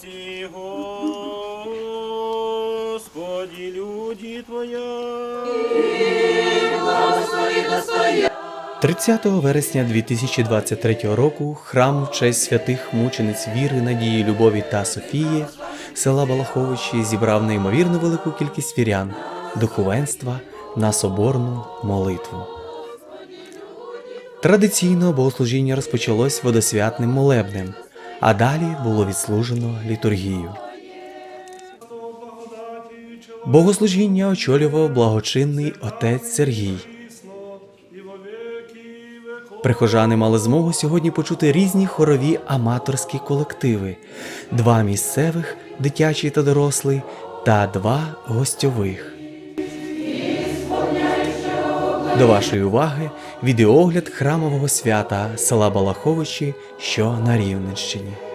спаси, Господи, люди Твоя. 30 вересня 2023 року храм в честь святих мучениць віри, надії, любові та Софії села Балаховичі зібрав неймовірно велику кількість вірян, духовенства на соборну молитву. Традиційно богослужіння розпочалось водосвятним молебнем, а далі було відслужено літургію. Богослужіння очолював благочинний отець Сергій. Прихожани мали змогу сьогодні почути різні хорові аматорські колективи: два місцевих, дитячий та дорослий, та два гостьових. До вашої уваги відеоогляд храмового свята села Балаховичі, що на Рівненщині.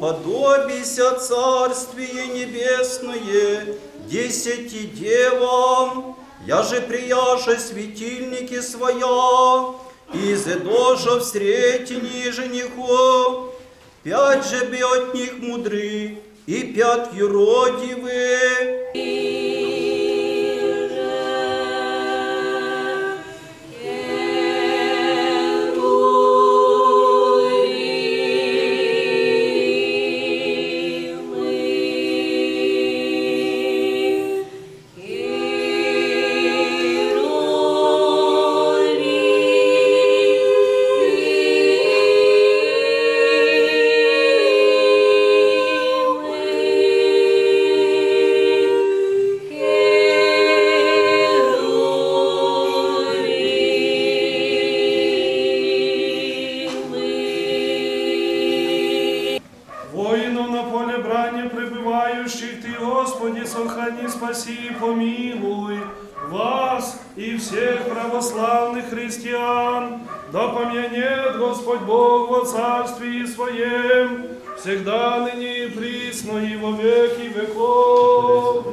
Уподобися Царствие Небесное десяти девам, я же прияше светильники своя, и зедоша в сретении жениху, пять же би от них мудры, и пять юродивы, Господи, сохрани, спаси и помилуй вас и всех православных христиан. Да помянет Господь Бог во Царстве Своем, всегда ныне и присно и во веки веков.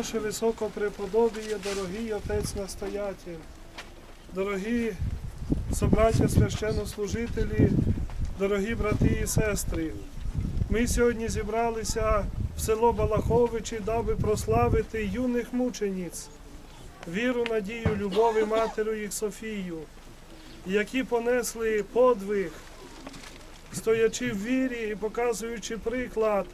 Ваше високопреподобіє, дорогий отець настоятель, дорогі собраття священнослужителі, дорогі брати і сестри. Ми сьогодні зібралися в село Балаховичі, даби прославити юних мучениць, віру, надію, любов і матері їх Софію, які понесли подвиг, стоячи в вірі і показуючи приклад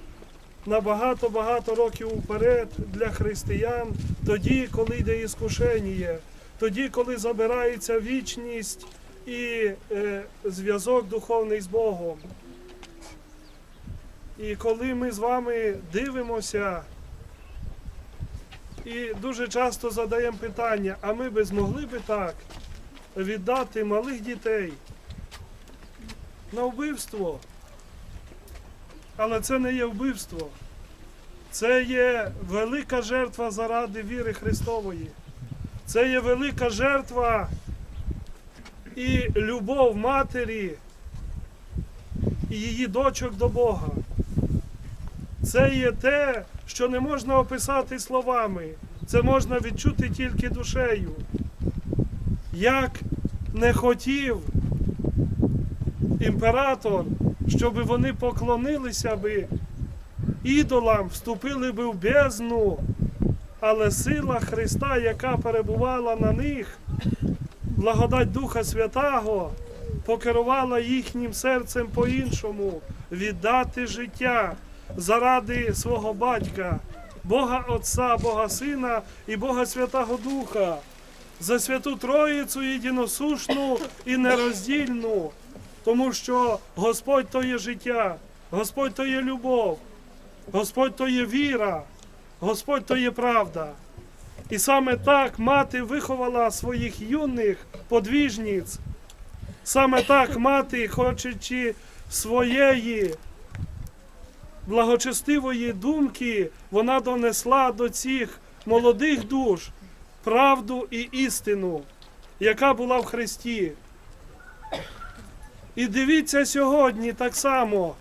на багато-багато років уперед для християн, тоді, коли йде іскушення, тоді, коли забирається вічність і е, зв'язок духовний з Богом. І коли ми з вами дивимося і дуже часто задаємо питання, а ми би змогли би так віддати малих дітей на вбивство? Але це не є вбивство. Це є велика жертва заради віри Христової. Це є велика жертва і любов матері і її дочок до Бога. Це є те, що не можна описати словами. Це можна відчути тільки душею. Як не хотів імператор, щоб вони поклонилися би. Ідолам, вступили би в бездну, але сила Христа, яка перебувала на них, благодать Духа Святого, покерувала їхнім серцем по-іншому віддати життя заради свого батька, Бога Отця, Бога Сина і Бога Святого Духа, за святу Троїцю єдиносушну і нероздільну, тому що Господь то є життя, Господь то є любов, Господь то є віра, Господь то є правда. І саме так мати виховала своїх юних подвіжниць. Саме так мати, хочучи своєї благочестивої думки, вона донесла до цих молодих душ правду і істину, яка була в Христі. І дивіться сьогодні так само,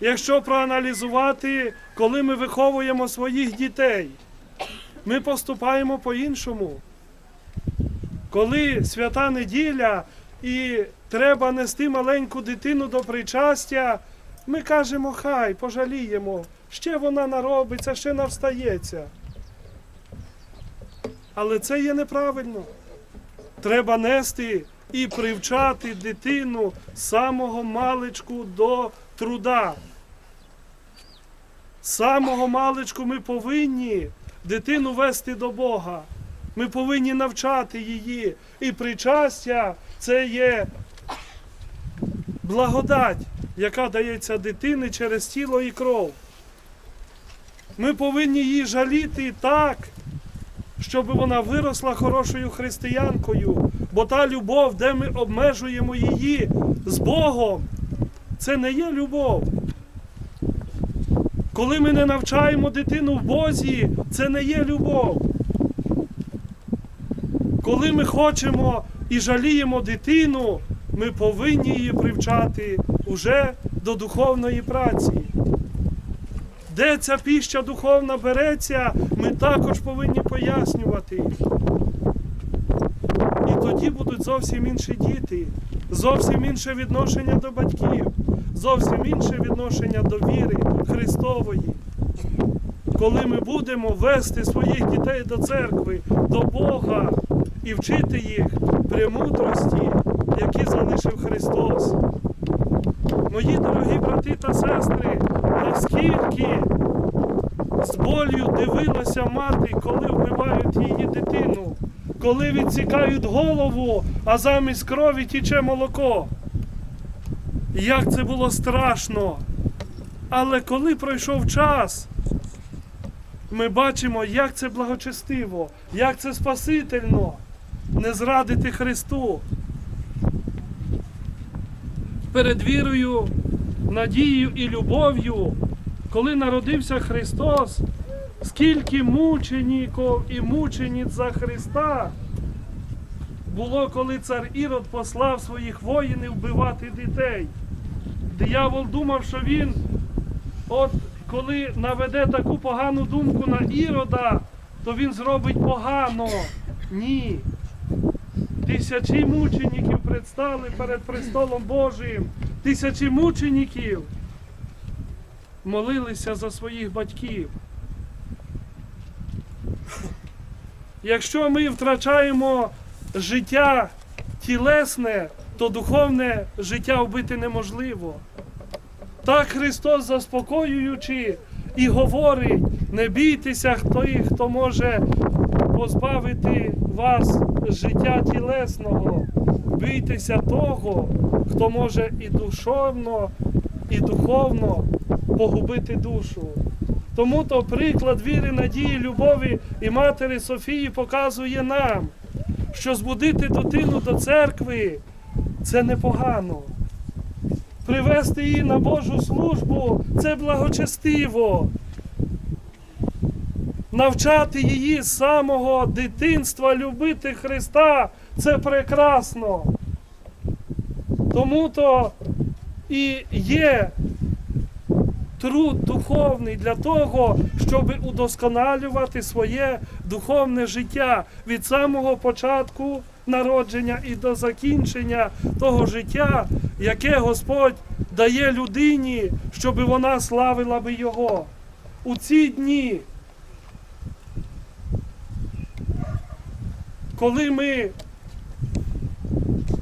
якщо проаналізувати, коли ми виховуємо своїх дітей, ми поступаємо по-іншому. Коли свята неділя і треба нести маленьку дитину до причастя, ми кажемо, хай пожаліємо, ще вона наробиться, ще навстається. Але це є неправильно. Треба нести і привчати дитину самого маличку до труда. Самого маличку ми повинні дитину вести до Бога. Ми повинні навчати її. І причастя це є благодать, яка дається дитині через тіло і кров. Ми повинні її жаліти так, щоб вона виросла хорошою християнкою. Бо та любов, де ми обмежуємо її з Богом, це не є любов. Коли ми не навчаємо дитину в Бозі, це не є любов. Коли ми хочемо і жаліємо дитину, ми повинні її привчати уже до духовної праці. Де ця піща духовна береться, ми також повинні пояснювати. І тоді будуть зовсім інші діти, зовсім інше відношення до батьків, зовсім інше відношення до віри Христової. Коли ми будемо вести своїх дітей до церкви, до Бога і вчити їх премудрості, які залишив Христос. Мої дорогі брати та сестри, наскільки з болю дивилася мати, коли вбивають її дитину, коли відсікають голову, а замість крові тіче молоко. Як це було страшно. Але коли пройшов час, ми бачимо, як це благочестиво, як це спасительно не зрадити Христу. Перед вірою, надією і любов'ю, коли народився Христос, скільки мучеників і мучениць за Христа було, коли цар Ірод послав своїх воїнів вбивати дітей. Диявол думав, що він, от коли наведе таку погану думку на Ірода, то він зробить погано. Ні. Тисячі мучеників предстали перед престолом Божим. Тисячі мучеників молилися за своїх батьків. Якщо ми втрачаємо життя тілесне, то духовне життя вбити неможливо. Так Христос, заспокоюючи і говорить: не бійтеся той, хто може позбавити вас життя тілесного. Бійтеся того, хто може і душовно, і духовно погубити душу. Тому то приклад віри, надії, любові і матері Софії показує нам, що збудити дитину до церкви це непогано. Привести її на Божу службу це благочестиво. Навчати її з самого дитинства любити Христа це прекрасно. Тому то і є труд духовний для того, щоб удосконалювати своє духовне життя від самого початку народження і до закінчення того життя, яке Господь дає людині, щоб вона славила би Його. У ці дні, коли ми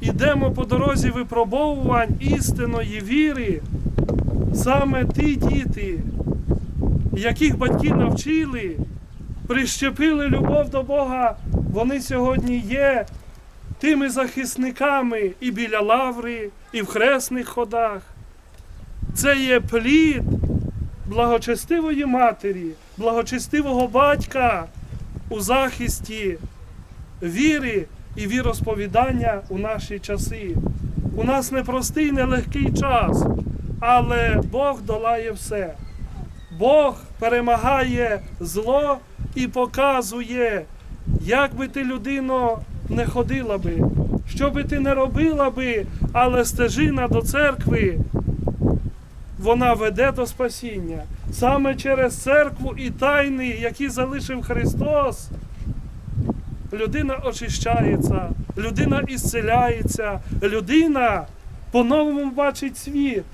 йдемо по дорозі випробовувань істинної віри, саме ті діти, яких батьки навчили, прищепили любов до Бога, вони сьогодні є тими захисниками і біля лаври, і в хресних ходах. Це є плід благочестивої матері, благочестивого батька у захисті віри і віросповідання у наші часи. У нас непростий, нелегкий час, але Бог долає все. Бог перемагає зло і показує, як би ти людино не ходила би, що би ти не робила би, але стежина до церкви, вона веде до спасіння. Саме через церкву і тайни, які залишив Христос, людина очищається, людина ісцеляється, людина по-новому бачить світ.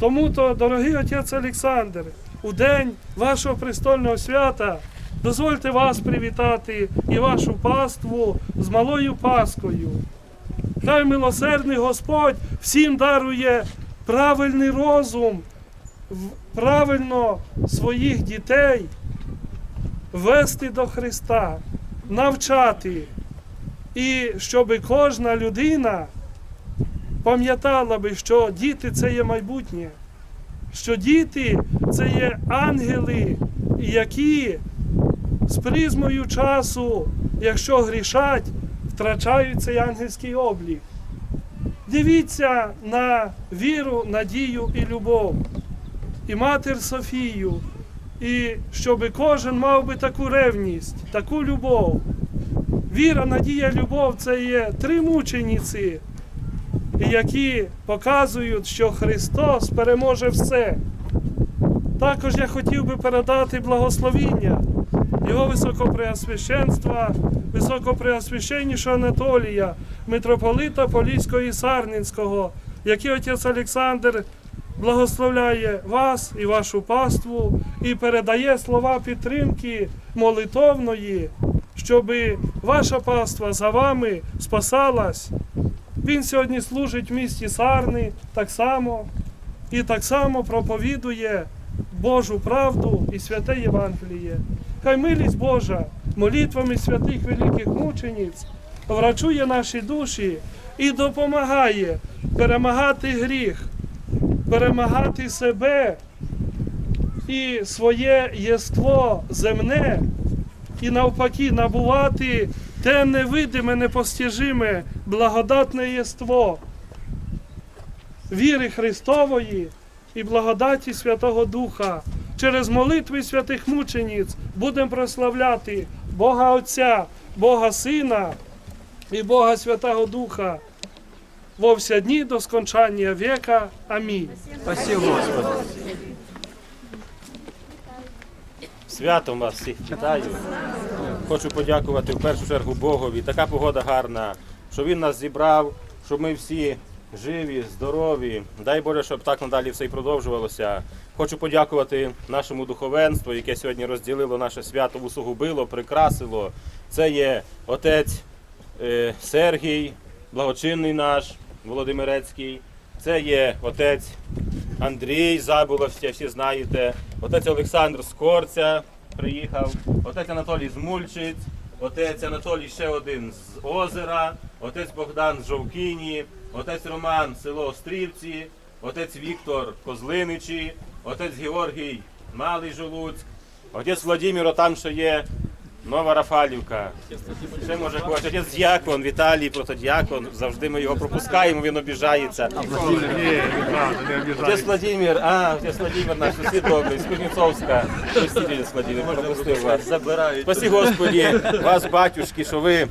Тому то, дорогий отець Олександр, у день вашого престольного свята дозвольте вас привітати і вашу паству з малою Паскою. Хай милосердний Господь всім дарує правильний розум, правильно своїх дітей вести до Христа, навчати, і щоб кожна людина пам'ятала би, що діти це є майбутнє, що діти це є ангели, які з призмою часу, якщо грішать, втрачають цей ангельський облік. Дивіться на віру, надію і любов, і матір Софію, і щоб кожен мав би таку ревність, таку любов. Віра, надія, любов це є три мучениці, які показують, що Христос переможе все. Також я хотів би передати благословіння Його високопреосвященства, високопреосвященнішого Анатолія, митрополита Поліського і Сарненського, який отець Олександр благословляє вас і вашу паству і передає слова підтримки молитовної, щоб ваша паства за вами спасалась. Він сьогодні служить в місті Сарни так само і так само проповідує Божу правду і святе Євангеліє. Хай милість Божа молитвами святих великих мучениць врачує наші душі і допомагає перемагати гріх, перемагати себе і своє єство земне, і навпаки набувати те невидиме, непостіжиме, благодатне єство віри Христової і благодаті Святого Духа. Через молитви святих мучениць будемо прославляти Бога Отця, Бога Сина і Бога Святого Духа во вся дні до скончання века. Амінь. Спасибо, Господи. Святом вас всіх вітаю. Хочу подякувати в першу чергу Богові. Така погода гарна, що Він нас зібрав, щоб ми всі живі, здорові. Дай Боже, щоб так надалі все і продовжувалося. Хочу подякувати нашому духовенству, яке сьогодні розділило наше свято, усугубило, прикрасило. Це є отець е, Сергій, благочинний наш Володимирецький. Це є отець Андрій Забуловський, всі знаєте. Отець Олександр Скорця приїхав, отець Анатолій з Мульчиць, отець Анатолій ще один з озера, отець Богдан з Жовкині, отець Роман село Острівці, отець Віктор Козлиничі, отець Георгій Малий Жолуцьк, отець Владимир, там що є Нова Рафалівка. Ще може когось. Отець Дякон, Віталій Протодіакон. Завжди ми його пропускаємо, він обіжається. Отець Владимир, а, отець Владимир, наш сусід добрий, з Кузнєцовська. Отець Владимир, пропустив вас. Спасі Господі, вас, батюшки, що ви,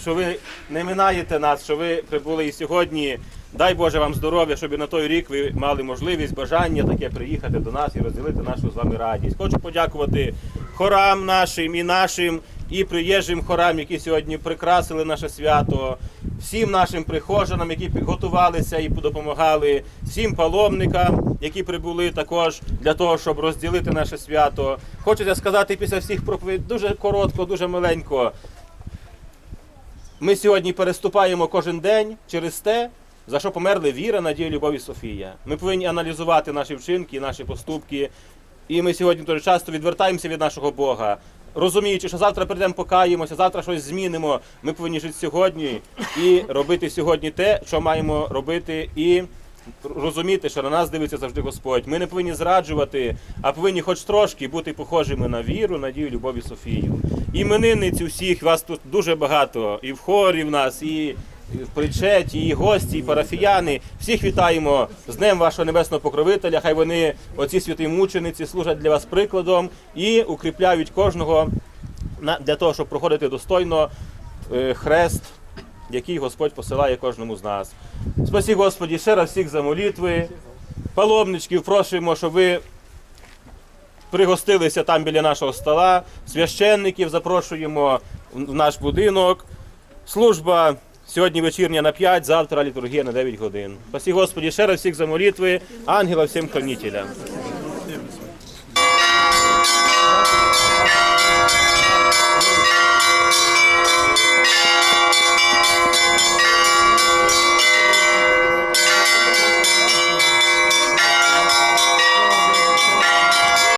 що ви не минаєте нас, що ви прибули і сьогодні. Дай Боже вам здоров'я, щоб на той рік ви мали можливість, бажання таке приїхати до нас і розділити нашу з вами радість. Хочу подякувати хорам нашим і нашим, і приїжджим хорам, які сьогодні прикрасили наше свято, всім нашим прихожанам, які готувалися і допомагали, всім паломникам, які прибули також для того, щоб розділити наше свято. Хочеться сказати після всіх проповідей дуже коротко, дуже маленько. Ми сьогодні переступаємо кожен день через те, за що померли віра, надія, любов і Софія. Ми повинні аналізувати наші вчинки, наші поступки. І ми сьогодні дуже часто відвертаємося від нашого Бога, розуміючи, що завтра прийдемо, покаємося, завтра щось змінимо. Ми повинні жити сьогодні і робити сьогодні те, що маємо робити, і розуміти, що на нас дивиться завжди Господь. Ми не повинні зраджувати, а повинні хоч трошки бути похожими на віру, надію, любов і Софію. Іменинниць усіх, вас тут дуже багато, і в хорі в нас, і причеті, і гості, і парафіяни. Всіх вітаємо з Днем вашого небесного покровителя. Хай вони, оці святі мучениці, служать для вас прикладом і укріпляють кожного для того, щоб проходити достойно е, хрест, який Господь посилає кожному з нас. Спасі Господі, ще раз всіх за молитви. Паломничків просимо, щоб ви пригостилися там біля нашого стола. Священників запрошуємо в наш будинок. Служба сьогодні вечірня на 5, завтра літургія на 9 годин. Спасі Господі, ще раз всіх за молитви, ангела всім хранителя.